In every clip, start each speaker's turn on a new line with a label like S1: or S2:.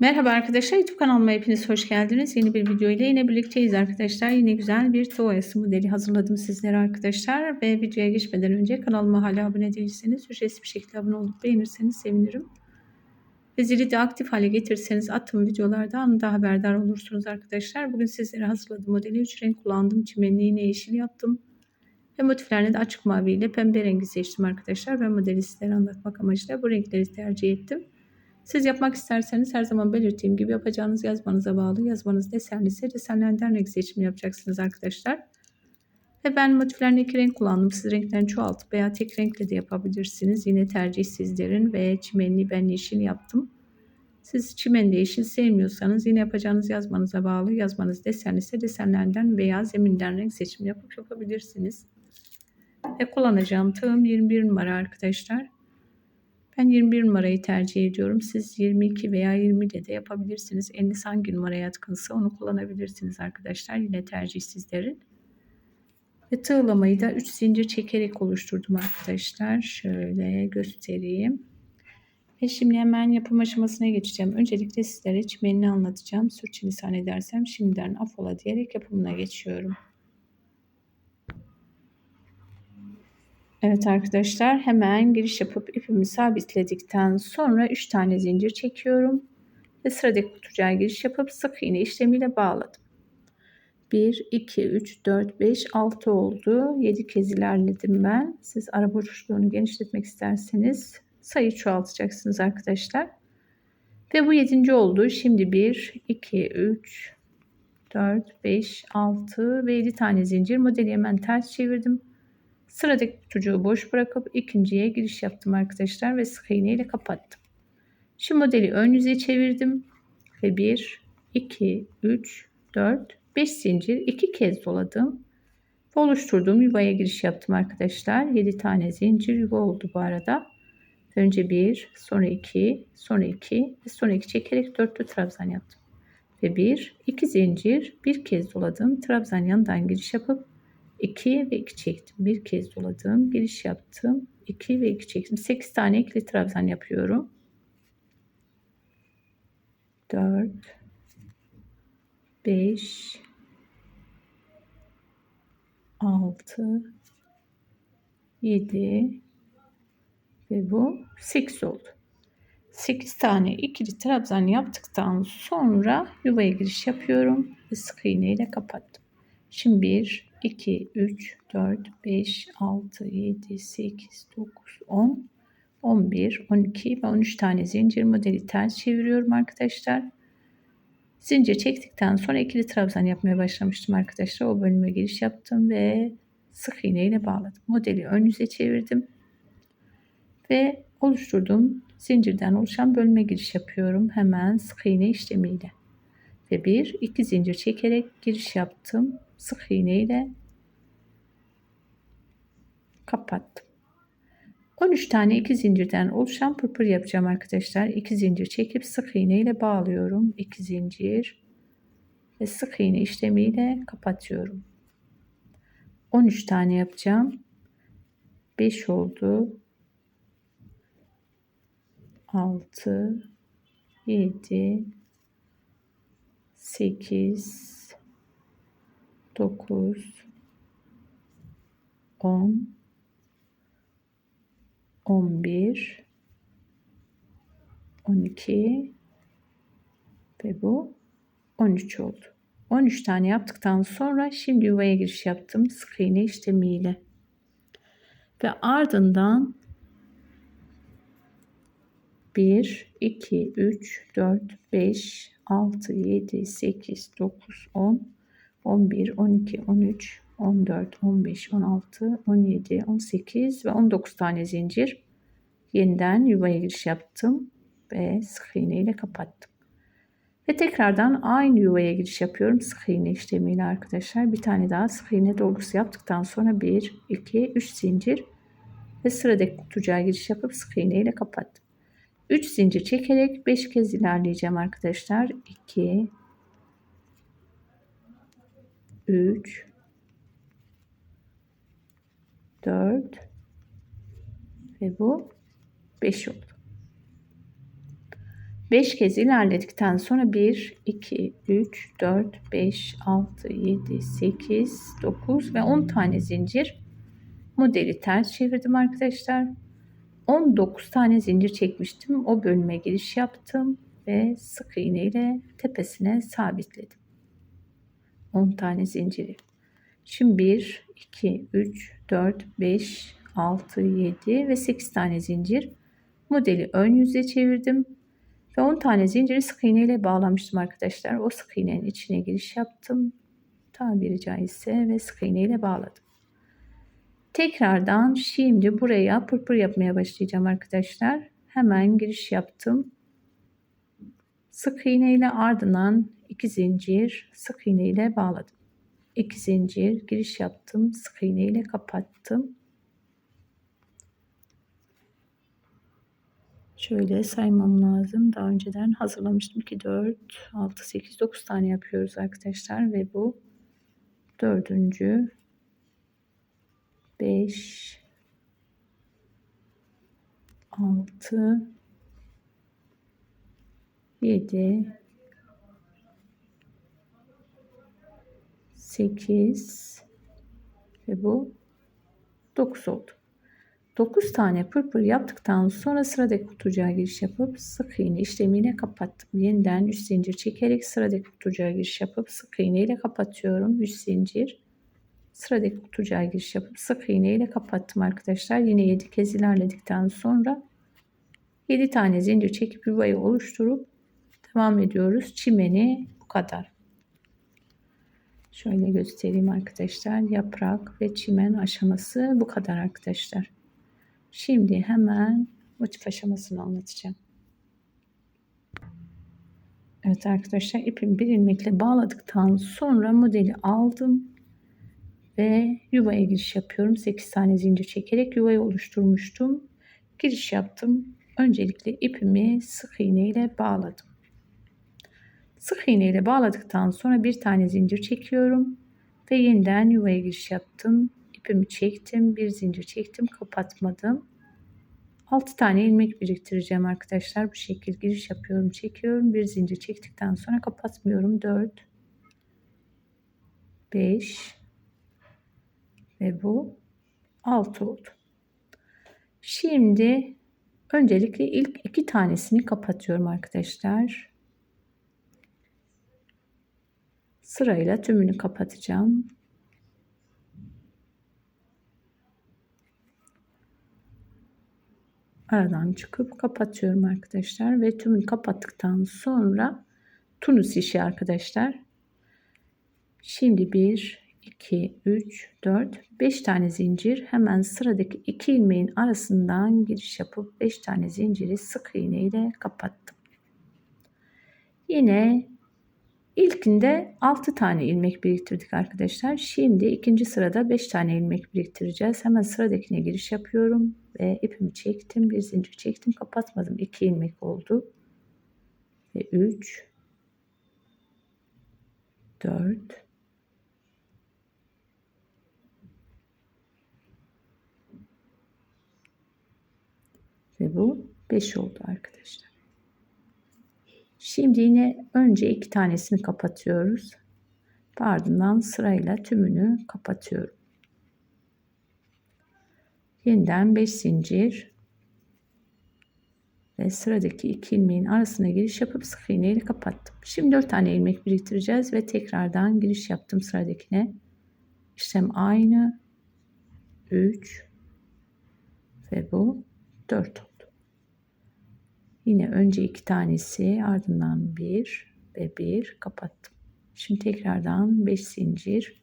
S1: Merhaba arkadaşlar YouTube kanalıma hepiniz hoş geldiniz. Yeni bir video ile yine birlikteyiz arkadaşlar. Yine güzel bir TOES modeli hazırladım sizlere arkadaşlar. Ve videoya geçmeden önce kanalıma hala abone değilseniz ücretsiz bir şekilde abone olup beğenirseniz sevinirim. Ve zili de aktif hale getirseniz attığım videolarda anında haberdar olursunuz arkadaşlar. Bugün sizlere hazırladığım modeli 3 renk kullandım. Çimenliği yine yeşil yaptım. Ve motiflerini de açık mavi ile pembe rengi seçtim arkadaşlar. Ben modeli sizlere anlatmak amacıyla bu renkleri tercih ettim. Siz yapmak isterseniz her zaman belirttiğim gibi yapacağınız yazmanıza bağlı. Yazmanız desenliyse desenlerden renk seçimi yapacaksınız arkadaşlar. Ve ben motiflerine iki renk kullandım. Siz renklerini çoğaltıp veya tek renkle de yapabilirsiniz. Yine tercih sizlerin ve çimenli ben yeşil yaptım. Siz çimende yeşil sevmiyorsanız yine yapacağınız yazmanıza bağlı. Yazmanız desen ise desenlerden veya zeminden renk seçimi yapıp yapabilirsiniz. Ve kullanacağım tığım 21 numara arkadaşlar. Ben 21 numarayı tercih ediyorum. Siz 22 veya 20 de yapabilirsiniz. Eliniz hangi numara yatkınsa onu kullanabilirsiniz arkadaşlar. Yine tercih sizlerin. Ve tığlamayı da 3 zincir çekerek oluşturdum arkadaşlar. Şöyle göstereyim. Ve şimdi hemen yapım aşamasına geçeceğim. Öncelikle sizlere çimenini anlatacağım. Sürçülisan edersem şimdiden afola diyerek yapımına geçiyorum. Evet arkadaşlar hemen giriş yapıp ipimi sabitledikten sonra 3 tane zincir çekiyorum. Ve sıradaki kutucuğa giriş yapıp sık iğne işlemiyle bağladım. 1, 2, 3, 4, 5, 6 oldu. 7 kez ilerledim ben. Siz ara boşluğunu genişletmek isterseniz sayı çoğaltacaksınız arkadaşlar. Ve bu 7. oldu. Şimdi 1, 2, 3, 4, 5, 6 ve 7 tane zincir. Modeli hemen ters çevirdim. Sıradaki çocuğu boş bırakıp ikinciye giriş yaptım arkadaşlar ve sık iğne ile kapattım. Şimdi modeli ön yüze çevirdim ve 1, 2, 3, 4, 5 zincir 2 kez doladım. Ve oluşturduğum yuvaya giriş yaptım arkadaşlar. 7 tane zincir yuva oldu bu arada. Önce 1, sonra 2, sonra 2 ve sonra 2 çekerek dörtlü trabzan yaptım. Ve 1, 2 zincir bir kez doladım. Trabzan yanından giriş yapıp 2 ve 2 çektim. Bir kez doladım. Giriş yaptım. 2 ve 2 çektim. 8 tane ekli trabzan yapıyorum. 4 5 6 7 ve bu 8 oldu. 8 tane ikili trabzan yaptıktan sonra yuvaya giriş yapıyorum ve sık iğne ile kapattım. Şimdi 1 2, 3, 4, 5, 6, 7, 8, 9, 10, 11, 12 ve 13 tane zincir modeli ters çeviriyorum arkadaşlar. Zincir çektikten sonra ikili trabzan yapmaya başlamıştım arkadaşlar. O bölüme giriş yaptım ve sık iğne bağladım. Modeli ön yüze çevirdim. Ve oluşturduğum zincirden oluşan bölüme giriş yapıyorum. Hemen sık iğne işlemiyle. Ve bir iki zincir çekerek giriş yaptım sık iğneyle ile kapattım. 13 tane 2 zincirden oluşan pırpır yapacağım arkadaşlar. 2 zincir çekip sık iğneyle bağlıyorum. 2 zincir ve sık iğne işlemiyle kapatıyorum. 13 tane yapacağım. 5 oldu. 6 7 8 9 10 11 12 ve bu 13 oldu. 13 tane yaptıktan sonra şimdi yuvaya giriş yaptım sık iğne işlemiyle. Ve ardından 1, 2, 3, 4, 5, 6, 7, 8, 9, 10, 11, 12, 13, 14, 15, 16, 17, 18 ve 19 tane zincir. Yeniden yuvaya giriş yaptım ve sık iğne ile kapattım. Ve tekrardan aynı yuvaya giriş yapıyorum sık iğne işlemiyle arkadaşlar. Bir tane daha sık iğne dolgusu yaptıktan sonra 1, 2, 3 zincir ve sıradaki kutucuğa giriş yapıp sık iğne ile kapattım. 3 zincir çekerek 5 kez ilerleyeceğim arkadaşlar. 2, 3 4 ve bu 5 oldu. 5 kez ilerledikten sonra 1, 2, 3, 4, 5, 6, 7, 8, 9 ve 10 tane zincir modeli ters çevirdim arkadaşlar. 19 tane zincir çekmiştim. O bölüme giriş yaptım ve sık iğne ile tepesine sabitledim. 10 tane zinciri. Şimdi 1, 2, 3, 4, 5, 6, 7 ve 8 tane zincir. Modeli ön yüze çevirdim. Ve 10 tane zinciri sık iğne ile bağlamıştım arkadaşlar. O sık iğnenin içine giriş yaptım. Tabiri caizse ve sık iğne ile bağladım. Tekrardan şimdi buraya pırpır yapmaya başlayacağım arkadaşlar. Hemen giriş yaptım. Sık iğne ile ardından 2 zincir sık iğne ile bağladım. 2 zincir giriş yaptım. Sık iğne ile kapattım. Şöyle saymam lazım. Daha önceden hazırlamıştım ki 4, 6, 8, 9 tane yapıyoruz arkadaşlar. Ve bu dördüncü, 5, 6, 7, 8 ve bu 9 oldu. 9 tane pırpır yaptıktan sonra sıradaki kutucuğa giriş yapıp sık iğne işlemini kapattım. Yeniden 3 zincir çekerek sıradaki kutucuğa giriş yapıp sık iğne ile kapatıyorum. 3 zincir sıradaki kutucuğa giriş yapıp sık iğne ile kapattım arkadaşlar. Yine 7 kez ilerledikten sonra 7 tane zincir çekip yuvayı oluşturup devam ediyoruz. Çimeni bu kadar. Şöyle göstereyim arkadaşlar. Yaprak ve çimen aşaması bu kadar arkadaşlar. Şimdi hemen motif aşamasını anlatacağım. Evet arkadaşlar ipimi bir ilmekle bağladıktan sonra modeli aldım ve yuvaya giriş yapıyorum. 8 tane zincir çekerek yuvayı oluşturmuştum. Giriş yaptım. Öncelikle ipimi sık iğne ile bağladım. Sık iğne ile bağladıktan sonra bir tane zincir çekiyorum ve yeniden yuvaya giriş yaptım. İpimi çektim, bir zincir çektim, kapatmadım. 6 tane ilmek biriktireceğim arkadaşlar. Bu şekilde giriş yapıyorum, çekiyorum. Bir zincir çektikten sonra kapatmıyorum. 4 5 ve bu 6 oldu. Şimdi öncelikle ilk iki tanesini kapatıyorum arkadaşlar. Sırayla tümünü kapatacağım. aradan çıkıp kapatıyorum arkadaşlar ve tümünü kapattıktan sonra tunus işi arkadaşlar. Şimdi 1 2 3 4 5 tane zincir hemen sıradaki iki ilmeğin arasından giriş yapıp 5 tane zinciri sık iğne ile kapattım. Yine İlkinde 6 tane ilmek biriktirdik arkadaşlar. Şimdi ikinci sırada 5 tane ilmek biriktireceğiz. Hemen sıradakine giriş yapıyorum. Ve ipimi çektim. Bir zincir çektim. Kapatmadım. 2 ilmek oldu. Ve 3 4 Ve bu 5 oldu arkadaşlar. Şimdi yine önce iki tanesini kapatıyoruz. Ardından sırayla tümünü kapatıyorum. Yeniden 5 zincir ve sıradaki iki ilmeğin arasına giriş yapıp sık iğneyle kapattım. Şimdi 4 tane ilmek biriktireceğiz ve tekrardan giriş yaptım sıradakine. İşlem aynı. 3 ve bu 4 Yine önce iki tanesi ardından bir ve bir kapattım. Şimdi tekrardan 5 zincir.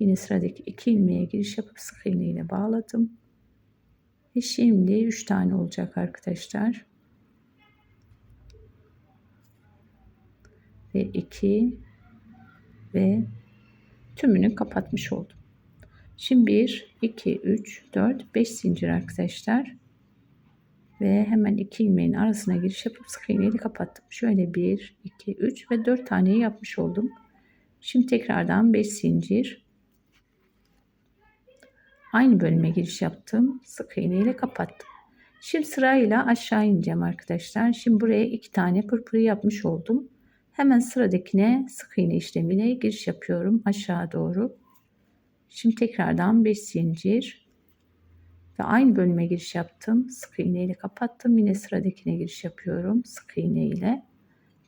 S1: Yine sıradaki iki ilmeğe giriş yapıp sık iğne bağladım. Ve şimdi 3 tane olacak arkadaşlar. Ve 2 ve tümünü kapatmış oldum. Şimdi 1, 2, 3, 4, 5 zincir arkadaşlar. Ve hemen iki ilmeğin arasına giriş yapıp sık iğneyle kapattım. Şöyle 1, 2, 3 ve 4 taneyi yapmış oldum. Şimdi tekrardan 5 zincir. Aynı bölüme giriş yaptım. Sık iğneyle kapattım. Şimdi sırayla aşağı ineceğim arkadaşlar. Şimdi buraya iki tane pırpırı yapmış oldum. Hemen sıradakine sık iğne işlemine giriş yapıyorum aşağı doğru. Şimdi tekrardan 5 zincir ve aynı bölüme giriş yaptım. Sık iğne ile kapattım. Yine sıradakine giriş yapıyorum. Sık iğne ile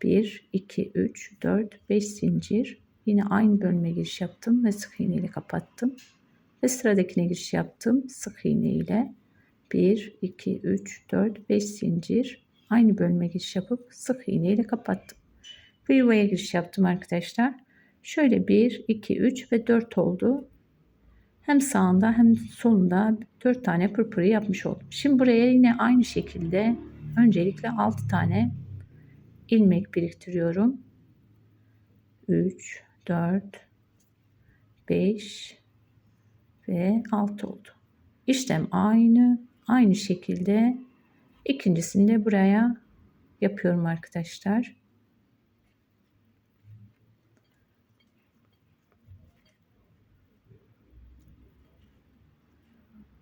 S1: 1, 2, 3, 4, 5 zincir. Yine aynı bölüme giriş yaptım ve sık iğne ile kapattım. Ve sıradakine giriş yaptım. Sık iğne ile 1, 2, 3, 4, 5 zincir. Aynı bölüme giriş yapıp sık iğne ile kapattım. Ve yuvaya giriş yaptım arkadaşlar. Şöyle 1, 2, 3 ve 4 oldu hem sağında hem solunda 4 tane pırpırı yapmış oldum. Şimdi buraya yine aynı şekilde öncelikle 6 tane ilmek biriktiriyorum. 3, 4, 5 ve 6 oldu. İşlem aynı. Aynı şekilde ikincisini de buraya yapıyorum arkadaşlar.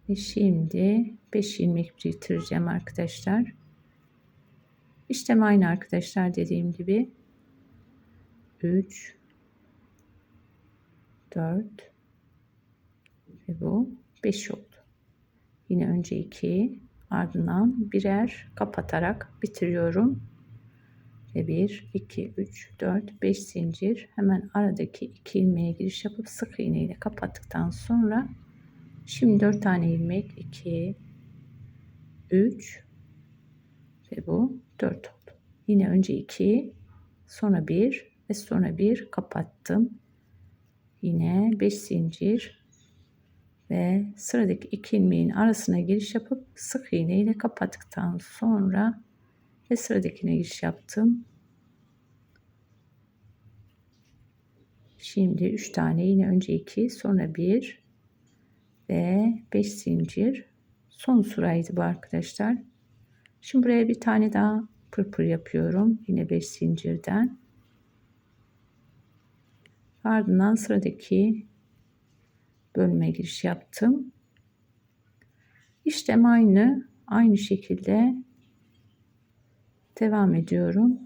S1: Ve şimdi 5 ilmek bitireceğim arkadaşlar. İşlem aynı arkadaşlar dediğim gibi. 3 4 ve bu 5 oldu. Yine önce 2 ardından birer kapatarak bitiriyorum. Ve 1 2 3 4 5 zincir hemen aradaki 2 ilmeğe giriş yapıp sık iğneyle kapattıktan sonra Şimdi 4 tane ilmek 2 3 ve bu 4 oldu. Yine önce 2 sonra 1 ve sonra 1 kapattım. Yine 5 zincir ve sıradaki iki ilmeğin arasına giriş yapıp sık iğne ile kapattıktan sonra ve sıradakine giriş yaptım. Şimdi 3 tane yine önce 2 sonra 1 ve 5 zincir son sıraydı bu arkadaşlar. Şimdi buraya bir tane daha pırpır yapıyorum. Yine 5 zincirden. Ardından sıradaki bölme giriş yaptım. İşlem aynı. Aynı şekilde devam ediyorum.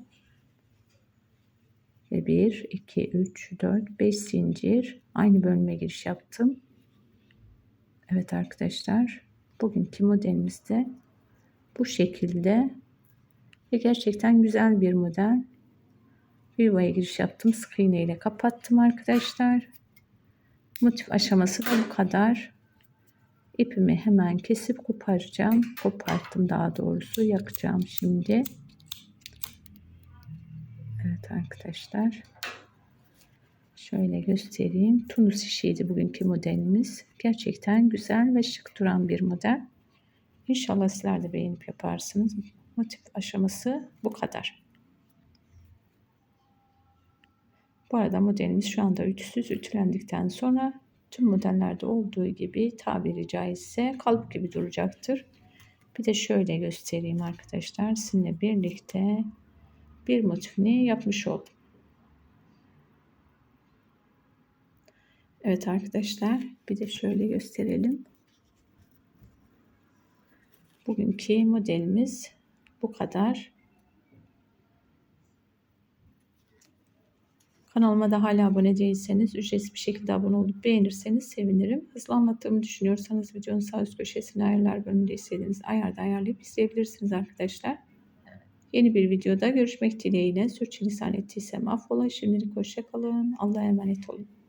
S1: Ve 1, 2, 3, 4, 5 zincir aynı bölme giriş yaptım. Evet arkadaşlar bugünkü modelimiz de bu şekilde ve gerçekten güzel bir model. Yuvaya giriş yaptım. Sık iğne ile kapattım arkadaşlar. Motif aşaması da bu kadar. İpimi hemen kesip koparacağım. Koparttım daha doğrusu. Yakacağım şimdi. Evet arkadaşlar. Şöyle göstereyim. Tunus işiydi bugünkü modelimiz. Gerçekten güzel ve şık duran bir model. İnşallah sizler de beğenip yaparsınız. Motif aşaması bu kadar. Bu arada modelimiz şu anda ütüsüz ütülendikten sonra tüm modellerde olduğu gibi tabiri caizse kalıp gibi duracaktır. Bir de şöyle göstereyim arkadaşlar. Sizinle birlikte bir motifini yapmış oldum. Evet arkadaşlar bir de şöyle gösterelim. Bugünkü modelimiz bu kadar. Kanalıma da hala abone değilseniz ücretsiz bir şekilde abone olup beğenirseniz sevinirim. Hızlı anlattığımı düşünüyorsanız videonun sağ üst köşesine ayarlar bölümünde istediğiniz ayarda ayarlayıp izleyebilirsiniz arkadaşlar. Yeni bir videoda görüşmek dileğiyle. Sürçülisan ettiysem affola. Şimdilik hoşçakalın. Allah'a emanet olun.